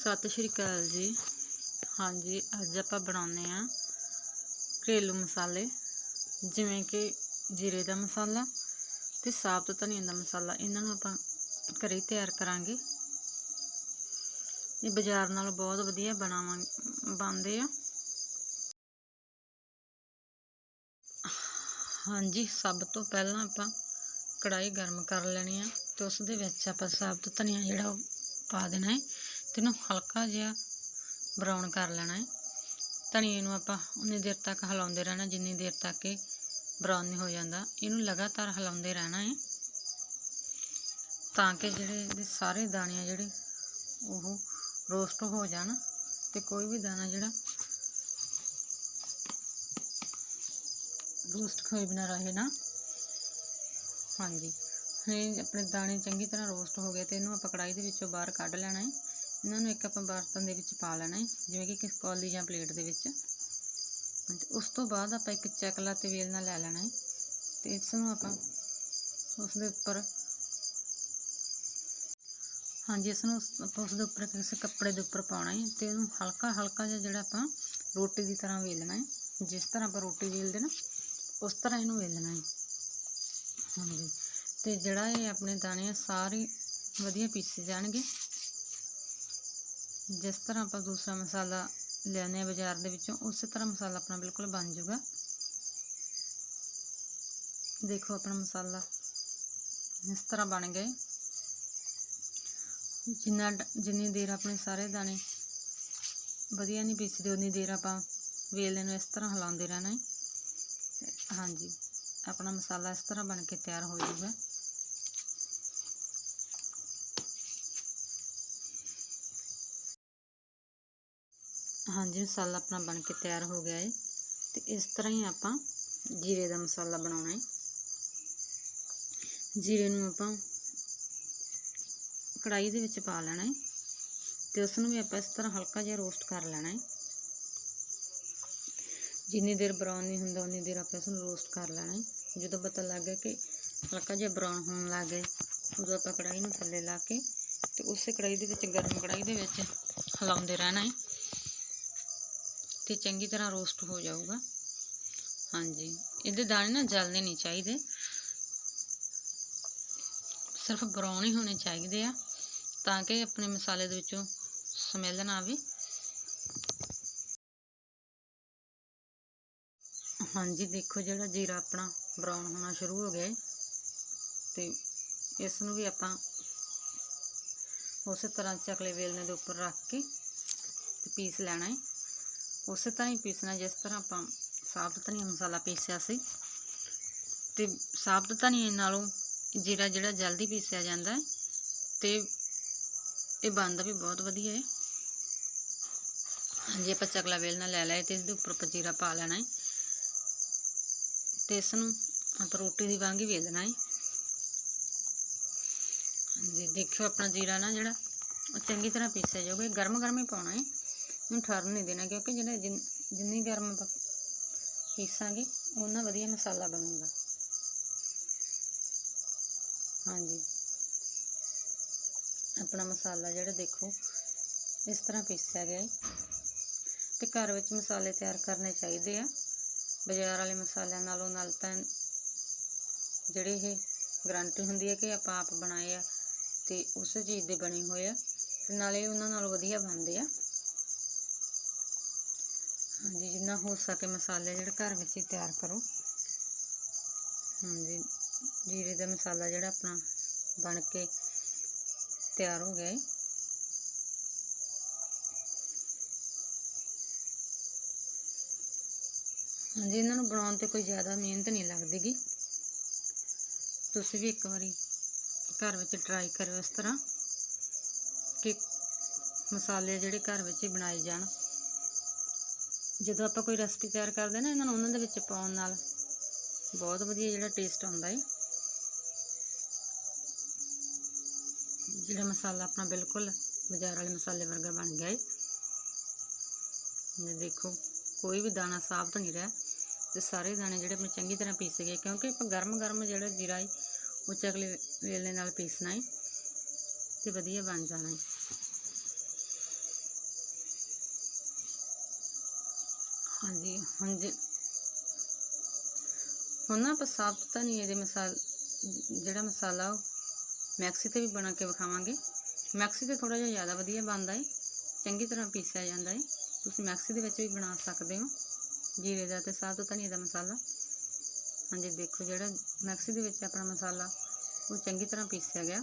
ਸਤਿ ਸ਼੍ਰੀ ਅਕਾਲ ਜੀ। ਹਾਂਜੀ, ਅੱਜ ਆਪਾਂ ਬਣਾਉਂਦੇ ਆ ਘਰੇਲੂ ਮਸਾਲੇ, ਜਿਵੇਂ ਕਿ ਜੀਰੇ ਦਾ ਮਸਾਲਾ ਤੇ ਸਾਬਤ ਧਨੀਆ ਦਾ ਮਸਾਲਾ। ਇਹਨਾਂ ਨੂੰ ਆਪਾਂ ਘਰੇ ਹੀ ਤਿਆਰ ਕਰਾਂਗੇ। ਇਹ ਬਾਜ਼ਾਰ ਨਾਲੋਂ ਬਹੁਤ ਵਧੀਆ ਬਣਾਵਾਂ, ਬਣਦੇ ਆ। ਹਾਂਜੀ, ਸਭ ਤੋਂ ਪਹਿਲਾਂ ਆਪਾਂ ਕੜਾਈ ਗਰਮ ਕਰ ਲੈਣੀ ਆ ਤੇ ਉਸ ਦੇ ਵਿੱਚ ਆਪਾਂ ਸਾਬਤ ਧਨੀਆ ਜਿਹੜਾ ਉਹ ਪਾ ਦੇਣਾ ਹੈ। ਤੇ ਇਹਨੂੰ ਹਲਕਾ ਜਿਹਾ ਬਰਾਊਨ ਕਰ ਲੈਣਾ ਹੈ। ਧਨੀਏ ਨੂੰ ਆਪਾਂ ਉਨੀ ਦੇਰ ਤੱਕ ਹਿਲਾਉਂਦੇ ਰਹਿਣਾ, ਜਿੰਨੀ ਦੇਰ ਤੱਕ ਇਹ ਬਰਾਊਨ ਨਹੀਂ ਹੋ ਜਾਂਦਾ। ਇਹਨੂੰ ਲਗਾਤਾਰ ਹਿਲਾਉਂਦੇ ਰਹਿਣਾ ਹੈ। ਤਾਂ ਕਿ ਜਿਹੜੇ ਇਹਦੇ ਸਾਰੇ ਦਾਣੇ ਆ ਜਿਹੜੇ ਉਹ ਰੋਸਟ ਹੋ ਜਾਣ ਤੇ ਕੋਈ ਵੀ ਦਾਣਾ ਜਿਹੜਾ ਰੋਸਟ ਹੋਏ ਬਿਨਾ ਰਹੇ ਨਾ। ਹਾਂਜੀ। ਇਹ ਆਪਣੇ ਦਾਣੇ ਚੰਗੀ ਤਰ੍ਹਾਂ ਰੋਸਟ ਹੋ ਗਏ ਤੇ ਇਹਨੂੰ ਆਪਾਂ ਕੜਾਈ ਦੇ ਵਿੱਚੋਂ ਬਾਹਰ ਕੱਢ ਲੈਣਾ ਹੈ। ਇਹਨਾਂ ਨੂੰ ਇੱਕ ਆਪਾਂ ਬਰਤਨ ਦੇ ਵਿੱਚ ਪਾ ਲੈਣਾ ਹੈ, ਜਿਵੇਂ ਕਿ ਕਿਸ ਕੌਲੀ ਜਾਂ ਪਲੇਟ ਦੇ ਵਿੱਚ। ਤੇ ਉਸ ਤੋਂ ਬਾਅਦ ਆਪਾਂ ਇੱਕ ਚਕਲਾ ਤੇ ਵੇਲਣਾ ਲੈ ਲੈਣਾ ਹੈ ਤੇ ਇਸ ਨੂੰ ਆਪਾਂ ਉਸ ਦੇ ਉੱਪਰ ਹਾਂਜੀ, ਇਸ ਨੂੰ ਆਪਾਂ ਉਸ ਦੇ ਉੱਪਰ ਕਿਸੇ ਕੱਪੜੇ ਦੇ ਉੱਪਰ ਪਾਉਣਾ ਹੈ ਤੇ ਇਹਨੂੰ ਹਲਕਾ ਹਲਕਾ ਜਿਹਾ ਜਿਹੜਾ ਆਪਾਂ ਰੋਟੀ ਦੀ ਤਰ੍ਹਾਂ ਵੇਲਣਾ ਹੈ। ਜਿਸ ਤਰ੍ਹਾਂ ਆਪਾਂ ਰੋਟੀ ਵੇਲਦੇ ਨਾ, ਉਸ ਤਰ੍ਹਾਂ ਇਹਨੂੰ ਵੇਲਣਾ ਹੈ। ਹਾਂਜੀ, ਤੇ ਜਿਹੜਾ ਇਹ ਆਪਣੇ ਦਾਣੇ ਆ, ਸਾਰੇ ਵਧੀਆ ਪੀਸੇ ਜਾਣਗੇ। ਜਿਸ ਤਰ੍ਹਾਂ ਆਪਾਂ ਦੂਸਰਾ ਮਸਾਲਾ ਲਿਆਉਂਦੇ ਆ ਬਾਜ਼ਾਰ ਦੇ ਵਿੱਚੋਂ, ਉਸੇ ਤਰ੍ਹਾਂ ਮਸਾਲਾ ਆਪਣਾ ਬਿਲਕੁਲ ਬਣ ਜਾਊਗਾ। ਦੇਖੋ ਆਪਣਾ ਮਸਾਲਾ ਇਸ ਤਰ੍ਹਾਂ ਬਣ ਗਏ। ਜਿੰਨਾ ਜਿੰਨੀ ਦੇਰ ਆਪਣੇ ਸਾਰੇ ਦਾਣੇ ਵਧੀਆ ਨਹੀਂ ਪੀਸਦੇ ਉਨੀ ਦੇਰ ਆਪਾਂ ਵੇਲੇ ਨੂੰ ਇਸ ਤਰ੍ਹਾਂ ਹਿਲਾਉਂਦੇ ਰਹਿਣਾ ਹੈ। ਹਾਂਜੀ, ਆਪਣਾ ਮਸਾਲਾ ਇਸ ਤਰ੍ਹਾਂ ਬਣ ਕੇ ਤਿਆਰ ਹੋ ਜਾਊਗਾ। ਹਾਂਜੀ, ਮਸਾਲਾ ਆਪਣਾ ਬਣ ਕੇ ਤਿਆਰ ਹੋ ਗਿਆ ਹੈ ਤੇ ਇਸ ਤਰ੍ਹਾਂ ਹੀ ਆਪਾਂ ਜੀਰੇ ਦਾ ਮਸਾਲਾ ਬਣਾਉਣਾ ਹੈ ਜੀਰੇ ਨੂੰ ਆਪਾਂ ਕੜਾਈ ਦੇ ਵਿੱਚ ਪਾ ਲੈਣਾ ਹੈ ਤੇ ਉਸ ਨੂੰ ਵੀ ਆਪਾਂ ਇਸ ਤਰ੍ਹਾਂ ਹਲਕਾ ਜਿਹਾ ਰੋਸਟ ਕਰ ਲੈਣਾ ਹੈ ਜਿੰਨੀ ਦੇਰ ਬਰਾਊਨ ਨਹੀਂ ਹੁੰਦਾ, ਉਨੀ ਦੇਰ ਆਪਾਂ ਇਸ ਨੂੰ ਰੋਸਟ ਕਰ ਲੈਣਾ ਹੈ ਜਦੋਂ ਪਤਾ ਲੱਗ ਗਿਆ ਕਿ ਹਲਕਾ ਜਿਹਾ ਬਰਾਊਨ ਹੋਣ ਲੱਗ ਗਿਆ ਉਦੋਂ ਆਪਾਂ ਕੜਾਈ ਨੂੰ ਥੱਲੇ ਲਾ ਕੇ ਤੇ ਉਸੇ ਕੜਾਈ ਦੇ ਵਿੱਚ, ਗਰਮ ਕੜਾਈ ਦੇ ਵਿੱਚ ਹਿਲਾਉਂਦੇ ਰਹਿਣਾ ਹੈ ਤੇ ਚੰਗੀ ਤਰ੍ਹਾਂ ਰੋਸਟ ਹੋ ਜਾਊਗਾ। ਹਾਂਜੀ, ਇਹਦੇ ਦਾਣੇ ਨਾ ਜਲਦੇ ਨਹੀਂ ਚਾਹੀਦੇ। ਸਿਰਫ ਬਰਾਊਨ ਹੀ ਹੋਣੇ ਚਾਹੀਦੇ ਆ, ਤਾਂ ਕਿ ਆਪਣੇ ਮਸਾਲੇ ਦੇ ਵਿੱਚੋਂ ਸਮੈਲ ਨਾ ਆਵੇ। ਹਾਂਜੀ, ਦੇਖੋ ਜਿਹੜਾ ਜੀਰਾ ਆਪਣਾ ਬਰਾਊਨ ਹੋਣਾ ਸ਼ੁਰੂ ਹੋ ਗਿਆ ਹੈ ਤੇ ਇਸ ਨੂੰ ਵੀ ਆਪਾਂ ਉਸੇ ਤਰ੍ਹਾਂ ਚਕਲੇ ਵੇਲਣੇ ਦੇ ਉੱਪਰ ਰੱਖ ਕੇ ਤੇ ਪੀਸ ਲੈਣਾ ਹੈ ਉਸੇ ਤਰ੍ਹਾਂ ਹੀ ਪੀਸਣਾ, ਜਿਸ ਤਰ੍ਹਾਂ ਆਪਾਂ ਸਾਬਤ ਧਨੀਆ ਮਸਾਲਾ ਪੀਸਿਆ ਸੀ। ਤੇ ਸਾਬਤ ਧਨੀਏ ਨਾਲੋਂ ਜੀਰਾ ਜਿਹੜਾ ਜਲਦੀ ਪੀਸਿਆ ਜਾਂਦਾ ਹੈ ਤੇ ਇਹ ਬਣਦਾ ਵੀ ਬਹੁਤ ਵਧੀਆ ਹੈ। ਹਾਂਜੀ, ਆਪਾਂ ਚਕਲਾ ਵੇਲਣਾ ਲੈ ਲਿਆ ਤੇ ਇਸ ਦੇ ਉੱਪਰ ਆਪਾਂ ਜੀਰਾ ਪਾ ਲੈਣਾ ਹੈ। ਤੇ ਇਸ ਨੂੰ ਆਪਾਂ ਰੋਟੀ ਦੀ ਵਾਂਗ ਹੀ ਵੇਲਣਾ ਹੈ। ਹਾਂਜੀ, ਦੇਖਿਓ ਆਪਣਾ ਜੀਰਾ ਨਾ ਜਿਹੜਾ ਉਹ ਚੰਗੀ ਤਰ੍ਹਾਂ ਪੀਸਿਆ ਜਾਊਗਾ ਗਰਮ ਗਰਮ ਹੀ ਪਾਉਣਾ ਹੈ। ਇਹਨੂੰ ਠਰਨ ਨਹੀਂ ਦੇਣਾ ਕਿਉਂਕਿ ਜਿਹੜਾ ਜਿੰਨੀ ਗਰਮ ਪੀਸਾਂਗੇ ਉਹਨਾਂ ਵਧੀਆ ਮਸਾਲਾ ਬਣੂਗਾ। ਹਾਂਜੀ। ਆਪਣਾ ਮਸਾਲਾ ਜਿਹੜਾ ਦੇਖੋ, ਇਸ ਤਰ੍ਹਾਂ ਪੀਸਿਆ ਗਿਆ ਹੈ ਤੇ ਘਰ ਵਿੱਚ ਮਸਾਲੇ ਤਿਆਰ ਕਰਨੇ ਚਾਹੀਦੇ ਆ। ਬਾਜ਼ਾਰ ਵਾਲੇ ਮਸਾਲਿਆਂ ਨਾਲੋਂ, ਨਾਲ ਤਾਂ ਜਿਹੜੇ ਇਹ ਗਰੰਟੀ ਹੁੰਦੀ ਹੈ ਕਿ ਆਪਾਂ ਆਪ ਬਣਾਏ ਆ ਤੇ ਉਸ ਚੀਜ਼ ਦੇ ਬਣੇ ਹੋਏ ਆ। ਤੇ ਨਾਲੇ ਉਹਨਾਂ ਨਾਲੋਂ ਵਧੀਆ ਬਣਦੇ ਆ। ਹਾਂਜੀ, ਜਿੰਨਾ ਹੋ ਸਕੇ ਮਸਾਲੇ ਜਿਹੜੇ ਘਰ ਵਿੱਚ ਹੀ ਤਿਆਰ ਕਰੋ। ਹਾਂਜੀ, ਜੀਰੇ ਦਾ ਮਸਾਲਾ ਜਿਹੜਾ ਆਪਣਾ ਬਣ ਕੇ ਤਿਆਰ ਹੋ ਗਿਆ ਹੈ ਹਾਂਜੀ, ਇਹਨਾਂ ਨੂੰ ਬਣਾਉਣ ਤੇ ਕੋਈ ਜ਼ਿਆਦਾ ਮਿਹਨਤ ਨਹੀਂ ਲੱਗਦੀਗੀ। ਤੁਸੀਂ ਵੀ ਇੱਕ ਵਾਰੀ ਘਰ ਵਿੱਚ ਟਰਾਈ ਕਰਿਓ ਇਸ ਤਰ੍ਹਾਂ ਕਿ ਮਸਾਲੇ ਜਿਹੜੇ ਘਰ ਵਿੱਚ ਹੀ ਬਣਾਏ ਜਾਣ। ਜਦੋਂ ਆਪਾਂ ਕੋਈ ਰੈਸਪੀ ਤਿਆਰ ਕਰਦੇ ਨਾ, ਇਹਨਾਂ ਨੂੰ ਉਹਨਾਂ ਦੇ ਵਿੱਚ ਪਾਉਣ ਨਾਲ ਬਹੁਤ ਵਧੀਆ ਜਿਹੜਾ ਟੇਸਟ ਆਉਂਦਾ ਹੈ ਜਿਹੜਾ ਮਸਾਲਾ ਆਪਣਾ ਬਿਲਕੁਲ ਬਾਜ਼ਾਰ ਵਾਲੇ ਮਸਾਲੇ ਵਰਗਾ ਬਣ ਗਿਆ ਹੈ ਇਹ ਦੇਖੋ, ਕੋਈ ਵੀ ਦਾਣਾ ਸਾਫ਼ ਨਹੀਂ ਰਿਹਾ। ਤੇ ਸਾਰੇ ਦਾਣੇ ਜਿਹੜੇ ਆਪਣੇ ਚੰਗੀ ਤਰ੍ਹਾਂ ਪੀਸ ਗਏ, ਕਿਉਂਕਿ ਆਪਾਂ ਗਰਮ ਗਰਮ ਜਿਹੜਾ ਜੀਰਾ ਹੈ ਉਹ ਚਕਲੇ ਵੇਲੇ ਨਾਲ ਪੀਸਣਾ ਹੈ ਤੇ ਵਧੀਆ ਬਣ ਜਾਣਾ ਹੈ ਹਾਂਜੀ ਹੁਣ ਜੇ ਹੁਣ ਨਾ ਆਪਾਂ ਸਾਬਤ ਧਨੀਏ ਦੇ ਮਸਾਲ, ਜਿਹੜਾ ਮਸਾਲਾ ਉਹ ਮੈਕਸੀ ਤੇ ਵੀ ਬਣਾ ਕੇ ਵਿਖਾਵਾਂਗੇ। ਮੈਕਸੀ ਤੇ ਥੋੜਾ ਜਿਹਾ ਜ਼ਿਆਦਾ ਵਧੀਆ ਬਣਦਾ ਹੈ ਚੰਗੀ ਤਰ੍ਹਾਂ ਪੀਸਿਆ ਜਾਂਦਾ ਹੈ ਤੁਸੀਂ ਮੈਕਸੀ ਦੇ ਵਿੱਚ ਵੀ ਬਣਾ ਸਕਦੇ ਹੋ। ਜੀਰੇ ਦਾ ਤੇ ਸਾਬਤ ਧਨੀਏ ਦਾ ਮਸਾਲਾ। ਹਾਂਜੀ, ਦੇਖੋ ਜਿਹੜਾ ਮੈਕਸੀ ਦੇ ਵਿੱਚ ਆਪਣਾ ਮਸਾਲਾ, ਉਹ ਚੰਗੀ ਤਰ੍ਹਾਂ ਪੀਸਿਆ ਗਿਆ।